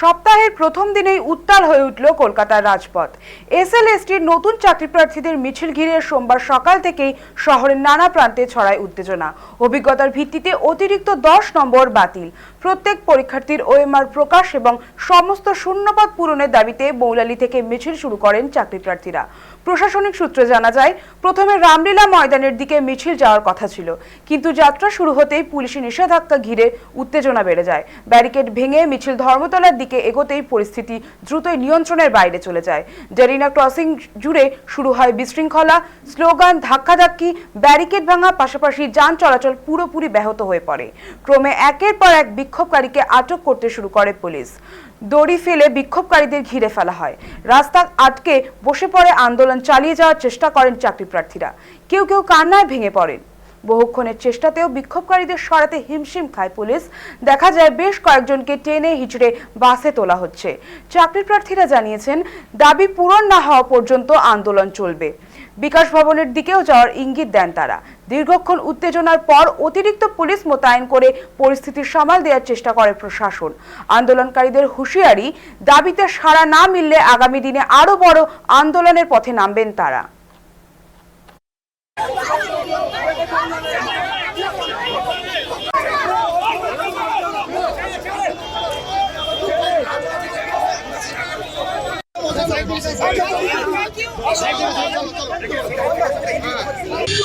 সপ্তাহের প্রথম দিনেই উত্তাল হয়ে উঠল কলকাতার রাজপথ। এসএলএসটির নতুন চাকরি প্রার্থীদের মিছিল ঘিরে সোমবার সকাল থেকেই শহরের নানা প্রান্তে ছড়ায় উত্তেজনা। অভিজ্ঞতার ভিত্তিতে অতিরিক্ত দশ নম্বর বাতিল। প্রত্যেক পরীক্ষার্থীর ওএমআর প্রকাশ এবং সমস্ত শূন্যপদ পূরণের দাবিতে মৌলালি থেকে মিছিল শুরু করেন চাকরি প্রার্থীরা প্রশাসনিক সূত্রে জানা যায়, প্রথমে রামলীলা ময়দানের দিকে মিছিল যাওয়ার কথা ছিল। কিন্তু যাত্রা শুরু হতেই পুলিশি নিষেধাজ্ঞা ঘিরে উত্তেজনা বেড়ে যায়। ব্যারিকেড ভেঙে মিছিল ধর্মতলার দিকে এগোতেই পরিস্থিতি দ্রুতই নিয়ন্ত্রণের বাইরে চলে যায়। ডেরিনা ক্রসিং জুড়ে শুরু হয় বিশৃঙ্খলা, স্লোগান, ধাক্কাধাক্কি, ব্যারিকেড ভাঙা, পাশাপাশি যান চলাচল পুরোপুরি ব্যাহত হয়ে পড়ে। ক্রমে একের পর এক বিক্ষোভকারীকে আটক করতে শুরু করে পুলিশ। দড়ি ফেলে বিক্ষোভকারীদের ঘিরে ফেলা হয়। রাস্তা আটকে বসে পড়ে আন্দোলন চালিয়ে যাওয়ার চেষ্টা করেন চাকরি প্রার্থীরা। কেউ কেউ কান্নায় ভেঙে পড়েন। বহুক্ষণের চেষ্টাতেও বিক্ষোভকারীদের সরাতে হিমশিম খায় পুলিশ। দেখা যায় বেশ কয়েকজনকে টেনে হিচড়ে বাসে তোলা হচ্ছে। চাকরি প্রার্থীরা জানিয়েছেন, দাবি পূরণ না হওয়া পর্যন্ত আন্দোলন চলবে। বিকাশ ভবনের দিকেও যাওয়ার ইঙ্গিত দেন তারা। দীর্ঘক্ষণ উত্তেজনার পর অতিরিক্ত পুলিশ মোতায়েন করে পরিস্থিতি সামাল দেওয়ার চেষ্টা করে প্রশাসন। আন্দোলনকারীদের হুঁশিয়ারি, দাবিতে সাড়া না মিললে আগামী দিনে আরও বড় আন্দোলনের পথে নামবেন তারা।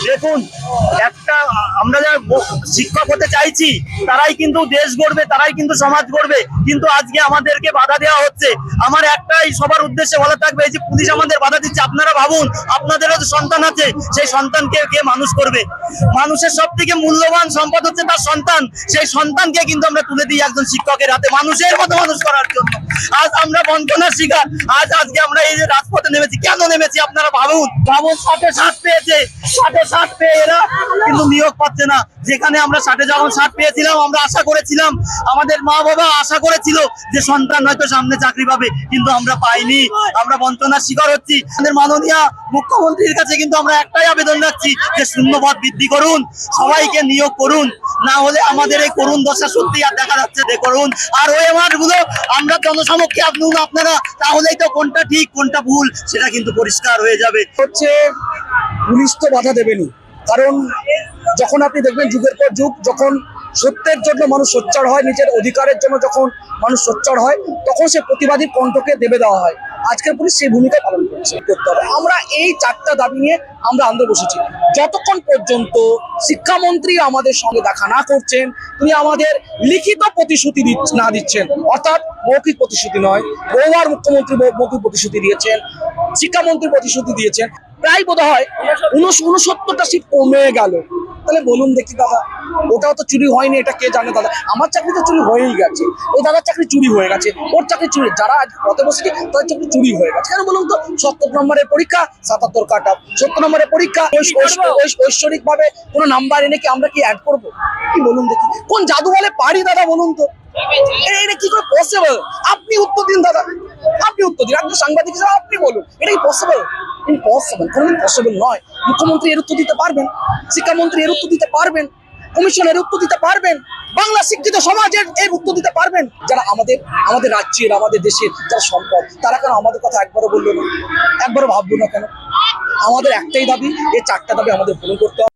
দেখুন একটা, আমরা যারা শিক্ষক হতে চাইছি, তারাই কিন্তু দেশ গড়বে, তারাই কিন্তু সমাজ গড়বে। কিন্তু আজকে আমাদেরকে বাধা দেওয়া হচ্ছে। আমার একটাই সবার উদ্দেশ্যে বলা থাকবে, এই যে পুলিশ আমাদের বাধা দিচ্ছে, আপনারা ভাবুন, আপনাদেরও তো সন্তান আছে, সেই সন্তানকে কে মানুষ করবে? মানুষের সব থেকে মূল্যবান সম্পদ হচ্ছে তার সন্তান। সেই সন্তানকে কিন্তু আমরা তুলে দিই একজন শিক্ষকের হাতে, মানুষের মতো মানুষ করার জন্য। আজ আমরা বঞ্চনার শিকার, আজ আজকে আমরা এই যে রাজপথে নেমেছি, কেন নেমেছি আপনারা ভাবুন? ভাবুন ষাটে ষাট পেয়েছে, সাথে সাথ পেয়ে এরা কিন্তু নিয়োগ পাচ্ছে না? যেখানে আমরা ষাটে যখন ষাট পেয়েছিলাম, আমরা আশা করেছিলাম, আমাদের মা বাবা আশা করেছিল যে সন্তান হয়তো সামনে চাকরি পাবে, কিন্তু আমরা পাইনি। আমরা বঞ্চনার শিকার হচ্ছি। আমাদের মাননীয় মুখ্যমন্ত্রীর কাছে কিন্তু আমরা একটাই আবেদন রাখছি যে শূন্যপদ বৃদ্ধি করুন, সবাইকে নিয়োগ করুন। না হলে আমাদের এই করুণ দশা সত্যি আর দেখা যাচ্ছে যে করুন। আর ওই গুলো আমরা জনসমক্ষে আপনি আপনারা, তাহলেই তো কোনটা ঠিক, কোনটা ভুল, সেটা কিন্তু পরিষ্কার হয়ে যাবে। হচ্ছে, পুলিশ তো বাধা দেবেনি কারণ যখন আপনি দেখবেন যুগের পর যুগ, যখন সত্যের জন্য মানুষ সোচ্চার হয়, নিজের অধিকারের জন্য যখন মানুষ সোচ্চার হয়, তখন সে প্রতিবাদী কণ্ঠকে দেবে দেওয়া হয়। আজকের পুলিশ সেই ভূমিকা পালন করছে। করতে হবে। আমরা এই চারটা দাবি নিয়ে আমরা আন্দোলন বসেছি। যতক্ষণ পর্যন্ত শিক্ষামন্ত্রী আমাদের সঙ্গে দেখা না করছেন, তিনি আমাদের লিখিত প্রতিশ্রুতি না দিচ্ছেন, অর্থাৎ মৌখিক প্রতিশ্রুতি নয় বহুবার মুখ্যমন্ত্রী মৌখিক প্রতিশ্রুতি দিয়েছেন শিক্ষামন্ত্রী প্রতিশ্রুতি দিয়েছেন। প্রায় বোধ হয় উনসত্তরটা সিট কমে গেল। তাহলে বলুন দেখি দাদা ওটাও তো চুরি হয়নি এটা কে জানে দাদা? আমার চাকরি তো চুরি হয়েই গেছে। ওই দাদার চাকরি চুরি হয়ে গেছে ওর চাকরি চুরি যারা আজ পথে বসেছে তাদের চাকরি চুরি হয়ে গেছে। কেন বলুন তো? সত্তর নম্বরের পরীক্ষা সাতাত্তর কাট আপ সত্তর নম্বরের পরীক্ষা ঐশ্বরিক ভাবে কোনো নাম্বার এনে কি আমরা কি অ্যাড করব? কি বলুন দেখি। কোন জাদু বলে পারি দাদা বলুন তো? এটা কি করে পসিবল আপনি উত্তর দিন দাদা। আপনি উত্তর দিন। আপনি সাংবাদিক হিসেবে আপনি বলুন। এটা কি পসিবল ইম্পসিবল কোনোদিন পসিবল নয়। মুখ্যমন্ত্রী এর উত্তর দিতে পারবেন, শিক্ষামন্ত্রী এর উত্তর দিতে পারবেন কমিশনের উত্তর দিতে পারবেন, বাংলা শিক্ষিত সমাজের এর উত্তর দিতে পারবেন। যারা আমাদের আমাদের রাজ্যের, আমাদের দেশের যারা সম্পদ, তারা কেন আমাদের কথা একবারও বলল না? একবারও ভাববো না কেন? আমাদের একটাই দাবি, এই চারটা দাবি আমাদের পূরণ করতে হবে।